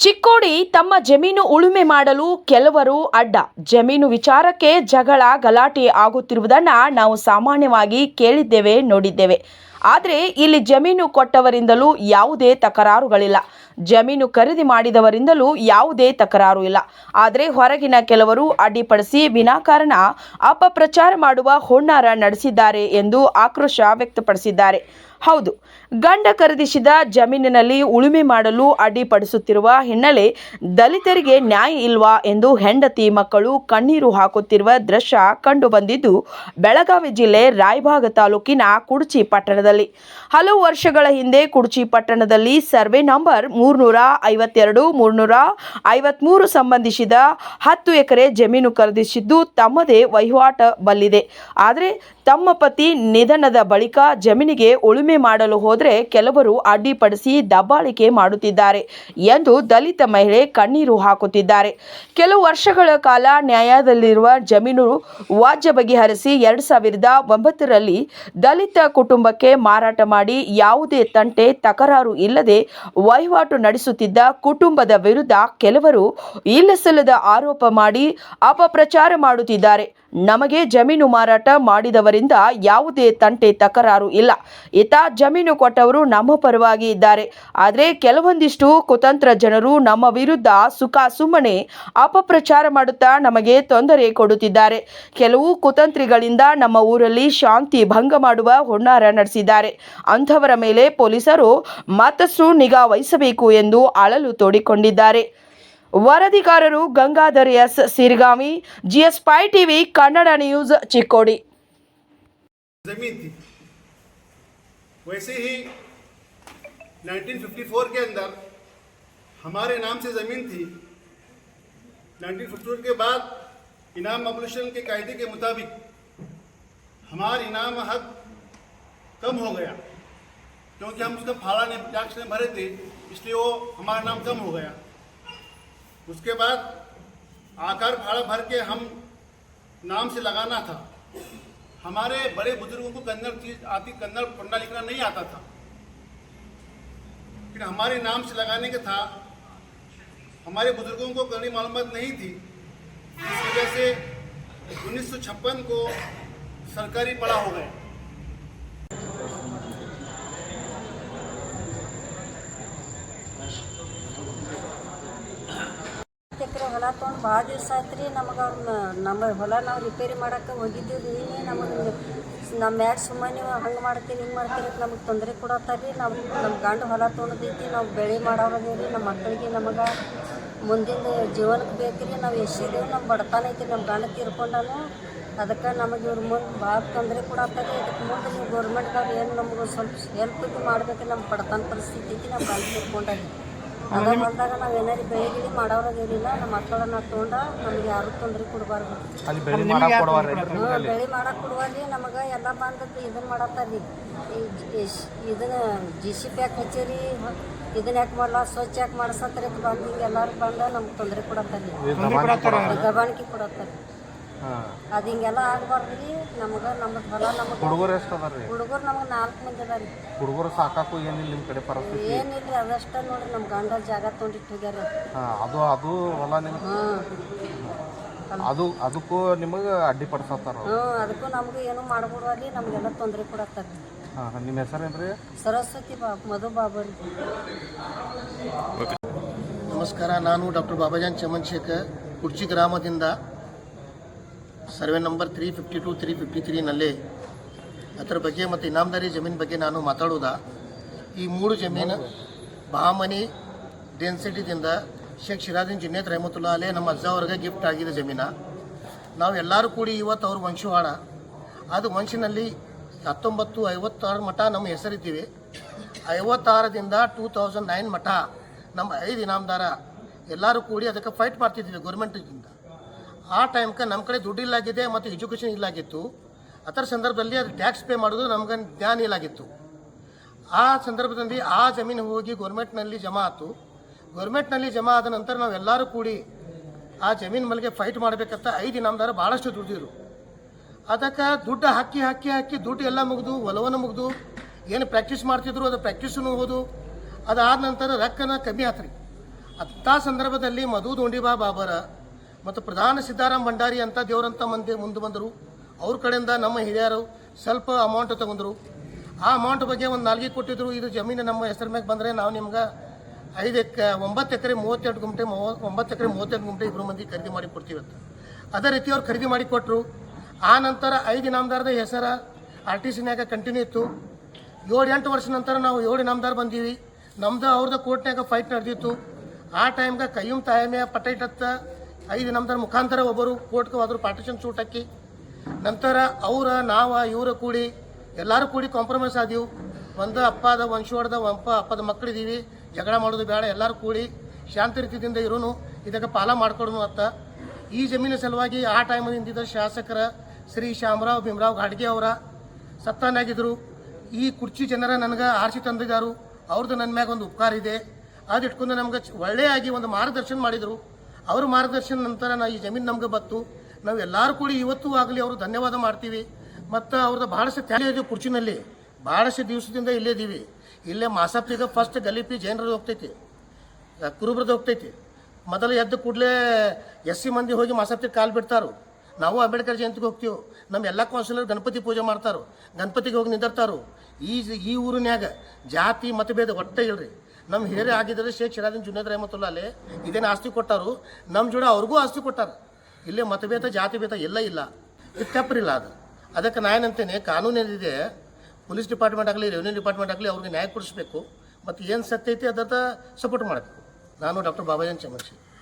ಚಿಕ್ಕೋಡಿ ತಮ್ಮ ಜಮೀನು ಉಳುಮೆ ಮಾಡಲು ಕೆಲವರು ಅಡ್ಡ. ಜಮೀನು ವಿಚಾರಕ್ಕೆ ಜಗಳ, ಗಲಾಟೆ ಆಗುತ್ತಿರುವುದನ್ನ ನಾವು ಸಾಮಾನ್ಯವಾಗಿ ಕೇಳಿದ್ದೇವೆ, ನೋಡಿದ್ದೇವೆ. ಆದರೆ ಇಲ್ಲಿ ಜಮೀನು ಕೊಟ್ಟವರಿಂದಲೂ ಯಾವುದೇ ತಕರಾರುಗಳಿಲ್ಲ. ಜಮೀನು ಖರೀದಿ ಮಾಡಿದವರಿಂದಲೂ ಯಾವುದೇ ತಕರಾರು ಇಲ್ಲ. ಆದರೆ ಹೊರಗಿನ ಕೆಲವರು ಅಡ್ಡಿಪಡಿಸಿ ವಿನಾಕಾರಣ ಅಪಪ್ರಚಾರ ಮಾಡುವ ಹುನ್ನಾರ ನಡೆಸಿದ್ದಾರೆ ಎಂದು ಆಕ್ರೋಶ ವ್ಯಕ್ತಪಡಿಸಿದ್ದಾರೆ. ಹೌದು, ಗಂಡ ಖರೀದಿಸಿದ ಜಮೀನಿನಲ್ಲಿ ಉಳುಮೆ ಮಾಡಲು ಅಡ್ಡಿಪಡಿಸುತ್ತಿರುವ ಹಿನ್ನೆಲೆ ದಲಿತರಿಗೆ ನ್ಯಾಯ ಇಲ್ವಾ ಎಂದು ಹೆಂಡತಿ ಮಕ್ಕಳು ಕಣ್ಣೀರು ಹಾಕುತ್ತಿರುವ ದೃಶ್ಯ ಕಂಡುಬಂದಿದ್ದು, ಬೆಳಗಾವಿ ಜಿಲ್ಲೆ ರಾಯಭಾಗ ತಾಲೂಕಿನ ಕುಡ್ಚಿ ಪಟ್ಟಣದಲ್ಲಿ. ಹಲವು ವರ್ಷಗಳ ಹಿಂದೆ ಕುಡ್ಚಿ ಪಟ್ಟಣದಲ್ಲಿ ಸರ್ವೆ ನಂಬರ್ ಮೂರ್ನೂರ ಐವತ್ತೆರಡು, ಮೂರ್ನೂರ ಐವತ್ಮೂರು ಸಂಬಂಧಿಸಿದ ಹತ್ತು ಎಕರೆ ಜಮೀನು ಖರೀದಿಸಿದ್ದು ತಮ್ಮದೇ ವಹಿವಾಟ ಬಲ್ಲಿದೆ. ಆದರೆ ತಮ್ಮ ಪತಿ ನಿಧನದ ಬಳಿಕ ಜಮೀನಿಗೆ ಉಳುಮೆ ಮಾಡಲು ಹೋದರೆ ಕೆಲವರು ಅಡ್ಡಿಪಡಿಸಿ ದಬ್ಬಾಳಿಕೆ ಮಾಡುತ್ತಿದ್ದಾರೆ ಎಂದು ದಲಿತ ಮಹಿಳೆ ಕಣ್ಣೀರು ಹಾಕುತ್ತಿದ್ದಾರೆ. ಕೆಲವು ವರ್ಷಗಳ ಕಾಲ ನ್ಯಾಯಾಲಯದಲ್ಲಿರುವ ಜಮೀನು ವಾಜ್ಯ ಬಗೆಹರಿಸಿ ಎರಡು ಸಾವಿರದ ಒಂಬತ್ತರಲ್ಲಿ ದಲಿತ ಕುಟುಂಬಕ್ಕೆ ಮಾರಾಟ ಮಾಡಿ ಯಾವುದೇ ತಂಟೆ, ತಕರಾರು ಇಲ್ಲದೆ ವಹಿವಾಟು ನಡೆಸುತ್ತಿದ್ದ ಕುಟುಂಬದ ವಿರುದ್ಧ ಕೆಲವರು ಇಲ್ಲಸಲ್ಲದ ಆರೋಪ ಮಾಡಿ ಅಪಪ್ರಚಾರ ಮಾಡುತ್ತಿದ್ದಾರೆ. ನಮಗೆ ಜಮೀನು ಮಾರಾಟ ಮಾಡಿದವರಿಂದ ಯಾವುದೇ ತಂಟೆ ತಕರಾರು ಇಲ್ಲ. ಇತ ಜಮೀನು ಕೊಟ್ಟವರು ನಮ್ಮ ಪರವಾಗಿ ಇದ್ದಾರೆ. ಆದರೆ ಕೆಲವೊಂದಿಷ್ಟು ಕುತಂತ್ರ ಜನರು ನಮ್ಮ ವಿರುದ್ಧ ಸುಖ ಸುಮ್ಮನೆ ಅಪಪ್ರಚಾರ ಮಾಡುತ್ತಾ ನಮಗೆ ತೊಂದರೆ ಕೊಡುತ್ತಿದ್ದಾರೆ. ಕೆಲವು ಕುತಂತ್ರಿಗಳಿಂದ ನಮ್ಮ ಊರಲ್ಲಿ ಶಾಂತಿ ಭಂಗ ಮಾಡುವ ಹುನ್ನಾರ ನಡೆಸಿದ್ದಾರೆ. ಅಂಥವರ ಮೇಲೆ ಪೊಲೀಸರು ಮತ್ತಷ್ಟು ನಿಗಾ ವಹಿಸಬೇಕು ಎಂದು ಅಳಲು ತೋಡಿಕೊಂಡಿದ್ದಾರೆ. ವರದಿಗಾರರು ಗಂಗಾಧರ್ ಎಸ್. ಸಿರಿಗಾಮಿ, ಜಿಎಸ್ ಪೈ ಟಿವಿ, ಕನ್ನಡ ನ್ಯೂಸ್ ಚಿಕ್ಕೋಡಿ. ज़मीन थी वैसे ही 1954 के अंदर हमारे नाम से ज़मीन थी। 1954 के बाद इनाम अबोलिशन के कायदे के मुताबिक हमारा इनाम हक कम हो गया। क्योंकि हम उसका फाड़ा नहीं टैक्स नहीं भरे थे, इसलिए वो हमारा नाम कम हो गया। उसके बाद आकार फाड़ा भर के हम नाम से लगाना था। हमारे बड़े बुज़ुर्गों को कन्नड़ चीज़ आती, कन्नड़ पढ़ना लिखना नहीं आता था। फिर हमारे नाम से लगाने के था, हमारे बुज़ुर्गों को कड़ी मालूम नहीं थी। इस वजह से उन्नीस सौ छप्पन को सरकारी पड़ा हो गया। ಹೊಲ ತೊಗೊಂಡು ಭಾಳ ದಿವಸ ಆಯ್ತು ರೀ ನಮಗೆ ಅವ್ರ ನಮ್ಮ ಹೊಲ ನಾವು ರಿಪೇರಿ ಮಾಡೋಕ್ಕೆ ಹೋಗಿದ್ದೀವಿ ನೀವೇ ನಮಗೆ ನಮ್ಮ ಮ್ಯಾಗ ಸುಮ್ಮನೆ ನೀವು ಹಂಗೆ ಮಾಡ್ತೀರಿ, ಹಿಂಗೆ ಮಾಡ್ತೀರಿ ಅಂತ ನಮಗೆ ತೊಂದರೆ ಕೊಡತ್ತಾರ ರೀ ನಾವು ನಮ್ಮ ಗಂಡ ಹೊಲ ತೊಗೊಂಡೈತಿ ನಾವು ಬೆಳೆ ಮಾಡೋರದೇ ರೀ ನಮ್ಮ ಮಕ್ಕಳಿಗೆ ನಮಗೆ ಮುಂದಿನ ಜೀವನಕ್ಕೆ ಬೇಕು ರೀ ನಾವು ಎಷ್ಟಿದ್ದೇವೆ ನಮ್ಮ ಬಡತನ ಐತಿ ನಮ್ಮ ಗಂಡ ತೀರ್ಕೊಂಡಾನು, ಅದಕ್ಕೆ ನಮಗೆ ಇವ್ರ ಮುಂದೆ ಭಾಳ ತೊಂದರೆ ಕೊಡತ್ತಾರೆ ಅದಕ್ಕೆ ಮುಂದೆ ನೀವು ಗೌರ್ಮೆಂಟ್ದವ್ರು ಏನು ನಮಗೆ ಸ್ವಲ್ಪ ಹೆಲ್ಪ್ ಇದು ಮಾಡ್ಬೇಕು ನಮ್ಮ ಬಡತನ ಪರಿಸ್ಥಿತಿ ಐತಿ ನಮ್ಮ ಗಂಡ ತೀರ್ಕೊಂಡಾರಿ ಅದ ಬಂದಾಗ ನಾವು ಏನಾರು ಬೆಳೆ ಗಿಳಿ ಇರಲಿಲ್ಲ ನಮ್ಮ ಮಕ್ಕಳನ್ನ ತೊಗೊಂಡ ನಮ್ಗೆ ಯಾರು ತೊಂದರೆ ಕೊಡಬಾರ್ದು. ಬೆಳಿ ಮಾಡಕ್ಕೆ ಕೊಡುವಲ್ಲಿ ನಮಗೆ ಎಲ್ಲ ಬಂದದ್ದು ಇದನ್ನ ಮಾಡತ್ತಲ್ಲಿ ರೀ. ಇದನ್ನ ಜಿ ಸಿ ಪಿ ಯಾಕೆ ಹಚ್ಚೇರಿ ಇದನ್ನ ಯಾಕೆ ಮಾಡಲ್ಲ ಸ್ವಚ್ಛ ಯಾಕೆ ಮಾಡಿಸತ್ತಾರೆ ಬಂದು ಹಿಂಗೆ ಎಲ್ಲಾರು ಬಂದು ನಮ್ಗೆ ತೊಂದರೆ ಕೊಡತ್ತಲ್ಲಿ ದಬಾಣಿಕೆ ಕೊಡತ್ತಾರ? ಅದು ಹಿಂಗೆಲ್ಲ ಆಗಬಾರ್ದು ರೀ ನಮ್ಗೆ ನಮ್ಮ ಹೊಲ ನಮಗೆ ಹುಡುಗರು ಎಷ್ಟು ಅದಾರ ರೀ ಹುಡುಗರು ನಮಗೆ ನಾಲ್ಕು ಮಂದಿ ಅದ ರೀ ಹುಡುಗರು ಸಾಕಾಕು ಏನಿಲ್ಲ ನಿಮ್ಮ ಕಡೆ ಪರಿಸ್ಥಿತಿ. ಏನಿಲ್ಲ ಅದಷ್ಟ ನೋಡ್ರಿ ನಮ್ಮ ಗಂಡ ಜಾಗ ತೊಗೊಂಡಿಟ್ಟು ಹೋಗ್ಯಾರ. ಹಾ ಅದು ಅದು ಹೊಲ ನಿಮ್ಗೆ ಹಾಂ. ಅದು ಅದಕ್ಕೂ ನಿಮಗೆ ಅಡ್ಡಿ ಪಡಿಸತ್ತಾರ ಹ್ಞೂ ಅದಕ್ಕೂ ನಮಗೂ ಏನೂ ಮಾಡ್ಕೊಡುವಲ್ಲಿ ನಮಗೆಲ್ಲ ತೊಂದರೆ ಕೊಡತ್ತಾರ ಹಾಂ ನಿಮ್ಮ ಹೆಸರೇನ್ರಿ? ಸರಸ್ವತಿ ಬಾ ಮಧು ಬಾಬರಿ. ನಮಸ್ಕಾರ ನಾನು ಡಾಕ್ಟರ್ ಬಾಬಾಜಾನ್ ಚಮನ್ಶೇಖರ್ ಕುರ್ಚಿ ಗ್ರಾಮದಿಂದ. Survey number three fifty two three fifty ತ್ರೀನಲ್ಲಿ ಅದರ ಬಗ್ಗೆ ಮತ್ತು ಇನಾಮದಾರಿ ಜಮೀನು ಬಗ್ಗೆ ನಾನು ಮಾತಾಡೋದ? ಈ ಮೂರು ಜಮೀನು ಬಾಮನಿ ಡೆನ್ಸಿಟಿದಿಂದ ಶೇಖ್ ಶಿರಾದಿನ್ ಜುನೇತ್ ರಹಮತುಲ್ಲಾ ಅಲೆ ನಮ್ಮ ಅಜ್ಜ ಅವ್ರಿಗೆ ಗಿಫ್ಟ್ ಆಗಿದೆ ಜಮೀನ. ನಾವು ಎಲ್ಲರೂ ಕೂಡಿ ಇವತ್ತು ಅವ್ರ ವಂಶವಾಡ ಅದು ವಂಶನಲ್ಲಿ ಹತ್ತೊಂಬತ್ತು, ಐವತ್ತಾರು ಮಠ ನಮ್ಮ ಹೆಸರಿದ್ದೀವಿ. ಐವತ್ತಾರದಿಂದ ಟೂ ತೌಸಂಡ್ ನೈನ್ ಮಠ ನಮ್ಮ ಐದು ಇನಾಮದಾರ. ಎಲ್ಲರೂ ಕೂಡಿ ಅದಕ್ಕೆ ಫೈಟ್ ಮಾಡ್ತಿದ್ವಿ ಗೌರ್ಮೆಂಟಿಂದ ಆ ಟೈಮ್ಗೆ ನಮ್ಮ ಕಡೆ ದುಡ್ಡು ಇಲ್ಲಾಗಿದೆ ಮತ್ತು ಎಜುಕೇಷನ್ ಇಲ್ಲಾಗಿತ್ತು. ಅದರ ಸಂದರ್ಭದಲ್ಲಿ ಅದು ಟ್ಯಾಕ್ಸ್ ಪೇ ಮಾಡೋದು ನಮ್ಗೆ ಜ್ಞಾನ ಇಲ್ಲಾಗಿತ್ತು. ಆ ಸಂದರ್ಭದಲ್ಲಿ ಆ ಜಮೀನು ಹೋಗಿ ಗೌರ್ಮೆಂಟ್ನಲ್ಲಿ ಜಮಾ ಆಯಿತು ಗೌರ್ಮೆಂಟ್ನಲ್ಲಿ ಜಮಾ ಆದ ನಂತರ ನಾವೆಲ್ಲರೂ ಕೂಡಿ ಆ ಜಮೀನು ಮಲ್ಲಿಗೆ ಫೈಟ್ ಮಾಡಬೇಕಂತ ಐದು ಇನಾಮದಾರ ಭಾಳಷ್ಟು ದುಡ್ಡಿದ್ರು ಅದಕ್ಕೆ ದುಡ್ಡು ಹಾಕಿ ಹಾಕಿ ಹಾಕಿ ದುಡ್ಡು ಎಲ್ಲ ಮುಗಿದು, ಒಲವನ್ನು ಮುಗಿದು, ಏನು ಪ್ರಾಕ್ಟೀಸ್ ಮಾಡ್ತಿದ್ರು ಅದು ಪ್ರಾಕ್ಟೀಸನ್ನು ಹೋದು. ಅದಾದ ನಂತರ ರೊಕ್ಕನ ಕಮ್ಮಿ ಆತ್ರಿ. ಅಂಥ ಸಂದರ್ಭದಲ್ಲಿ ಮಧು ದೋಂಡಿಬಾ ಬಾಬರ ಮತ್ತು ಪ್ರಧಾನ ಸಿದ್ದಾರಾಮ ಭಂಡಾರಿ ಅಂತ ದೇವರಂತ ಮಂದಿ ಮುಂದೆ ಬಂದರು. ಅವ್ರ ಕಡೆಯಿಂದ ನಮ್ಮ ಹಿರಿಯರು ಸ್ವಲ್ಪ ಅಮೌಂಟ್ ತಗೊಂಡ್ರು. ಆ ಅಮೌಂಟ್ ಬಗ್ಗೆ ಒಂದು ನಾಲ್ಗೆ ಕೊಟ್ಟಿದ್ರು. ಇದು ಜಮೀನು ನಮ್ಮ ಹೆಸರು ಮ್ಯಾಗೆ ಬಂದರೆ ನಾವು ನಿಮ್ಗೆ ಐದು ಎಕ, ಒಂಬತ್ತು ಎಕರೆ ಮೂವತ್ತೆರಡು ಗುಂಟೆ ಮೂವ ಒಂಬತ್ತು ಎಕರೆ ಮೂವತ್ತೆರಡು ಗುಂಟೆ ಇಬ್ಬರು ಮಂದಿ ಖರೀದಿ ಮಾಡಿ ಕೊಡ್ತೀವಿ ಅಂತ. ಅದೇ ರೀತಿ ಅವ್ರು ಖರೀದಿ ಮಾಡಿ ಕೊಟ್ಟರು ಆ ನಂತರ ಐದು ಇನಾಮದಾರದ ಹೆಸರ ಆರ್ ಟಿ ಸಿನ್ಯಾಗ ಕಂಟಿನ್ಯೂ ಇತ್ತು. ಏಳು, ಎಂಟು ವರ್ಷ ನಂತರ ನಾವು ಏಳು ನಾಮದಾರ ಬಂದೀವಿ. ನಮ್ದು ಅವ್ರದ್ದು ಕೋರ್ಟ್ನಾಗ ಫೈಟ್ ನಡೆದಿತ್ತು. ಆ ಟೈಮ್ಗೆ ಕೈಯುಂ ತಾಯಮ್ಯ ಪಟೈಟತ್ತ ಐದು ನಮ್ದರ ಮುಖಾಂತರ ಒಬ್ಬರು ಕೋರ್ಟ್ಗೆ ಹೋದ್ರು ಪಾರ್ಟಿಷನ್ ಸೂಟ್ ಹಾಕಿ. ನಂತರ ಅವರ, ನಾವ, ಇವರ ಕೂಡಿ, ಎಲ್ಲರೂ ಕೂಡಿ ಕಾಂಪ್ರಮೈಸ್ ಆದೀವು ಒಂದು ಅಪ್ಪದ ವಂಶೋಡ್ದ ಅಪ್ಪ ಅಪ್ಪದ ಮಕ್ಕಳಿದ್ದೀವಿ ಜಗಳ ಮಾಡೋದು ಬೇಡ ಎಲ್ಲರೂ ಕೂಡಿ ಶಾಂತಿ ರೀತಿಯಿಂದ ಇರೋನು. ಇದಕ್ಕೆ ಪಾಲ ಮಾಡ್ಕೊಡೋನು ಅಂತ ಈ ಜಮೀನಿನ ಸಲುವಾಗಿ ಆ ಟೈಮಿನಿಂದ ಶಾಸಕರ ಶ್ರೀ ಶಾಮರಾವ್ ಭೀಮರಾವ್ ಘಾಡ್ಗೆ ಅವರ ಸತ್ತಾನಾಗಿದ್ದರು ಈ ಕುರ್ಚಿ ಜನರ ನನಗೆ ಆರಿಸಿ ತಂದಿದ್ದಾರು ಅವ್ರದ್ದು ನನ್ನ ಮ್ಯಾಗ ಒಂದು ಉಪಕಾರ ಇದೆ. ಅದಿಟ್ಕೊಂಡು ನಮ್ಗೆ ಒಳ್ಳೆಯಾಗಿ ಒಂದು ಮಾರ್ಗದರ್ಶನ ಮಾಡಿದರು. ಅವ್ರ ಮಾರ್ಗದರ್ಶನ ನಂತರ ನಾವು ಈ ಜಮೀನು ನಮ್ಗೆ ಬತ್ತು ನಾವು ಎಲ್ಲರೂ ಕೂಡಿ ಇವತ್ತು ಆಗಲಿ ಅವರು ಧನ್ಯವಾದ ಮಾಡ್ತೀವಿ. ಮತ್ತು ಅವ್ರದ್ದು ಭಾಳಷ್ಟು ತ್ಯಾಗ ಇದೆ ಕುರ್ಚಿನಲ್ಲಿ. ಭಾಳಷ್ಟು ದಿವಸದಿಂದ ಇಲ್ಲೇ ಇದ್ದೀವಿ ಇಲ್ಲೇ ಮಾಸಪ್ಪಿಗ ಫಸ್ಟ್ ಗಲೀಪಿ ಜೈನರದ್ದು ಹೋಗ್ತೈತಿ. ಕುರುಬ್ರದ್ದು ಹೋಗ್ತೈತಿ. ಮೊದಲು ಎದ್ದು ಕೂಡಲೇ ಎಸ್ ಸಿ ಮಂದಿ ಹೋಗಿ ಮಾಸಪ್ತಿ ಕಾಲು ಬಿಡ್ತಾರು. ನಾವು ಅಂಬೇಡ್ಕರ್ ಜಯಂತಿಗೆ ಹೋಗ್ತೀವಿ. ನಮ್ಮ ಎಲ್ಲ ಕೌನ್ಸಿಲರ್ ಗಣಪತಿ ಪೂಜೆ ಮಾಡ್ತಾರೋ. ಗಣಪತಿಗೆ ಹೋಗಿ ನಿಂದಿರ್ತಾರೋ. ಈ ಈ ಊರಿನ್ಯಾಗ ಜಾತಿ ಮತಭೇದ ಒಟ್ಟೆ ಇಲ್ರಿ. ನಮ್ಮ ಹಿರಿಯರೇ ಆಗಿದ್ದರೆ ಶೇಖ್ ಶಿರಾದಿನ್ ಜುನೇದ್ ರಹಮತುಲ್ಲಾ ಅಲ್ಲೇ ಇದೇನು ಆಸ್ತಿ ಕೊಟ್ಟರು? ನಮ್ಮ ಜೋಡ ಅವ್ರಿಗೂ ಆಸ್ತಿ ಕೊಟ್ಟಾರ. ಇಲ್ಲೇ ಮತಭೇದ, ಜಾತಿ ಭೇದ ಎಲ್ಲ ಇಲ್ಲ. ಇದು ತಪ್ಪರಿಲ್ಲ ಅದು. ಅದಕ್ಕೆ ನಾ ಏನಂತೇನೆ ಕಾನೂನು ಏನಿದೆ, ಪೊಲೀಸ್ ಡಿಪಾರ್ಟ್ಮೆಂಟ್ ಆಗಲಿ, ರೆವಿನ್ಯೂ ಡಿಪಾರ್ಟ್ಮೆಂಟ್ ಆಗಲಿ ಅವ್ರಿಗೆ ನ್ಯಾಯ ಕೊಡಿಸ್ಬೇಕು. ಮತ್ತು ಏನು ಸತ್ಯ ಐತಿ ಅದರ ಸಪೋರ್ಟ್ ಮಾಡಬೇಕು. ನಾನು ಡಾಕ್ಟರ್ ಬಾಬಾಜನ್ ಚಮರ್ಶಿ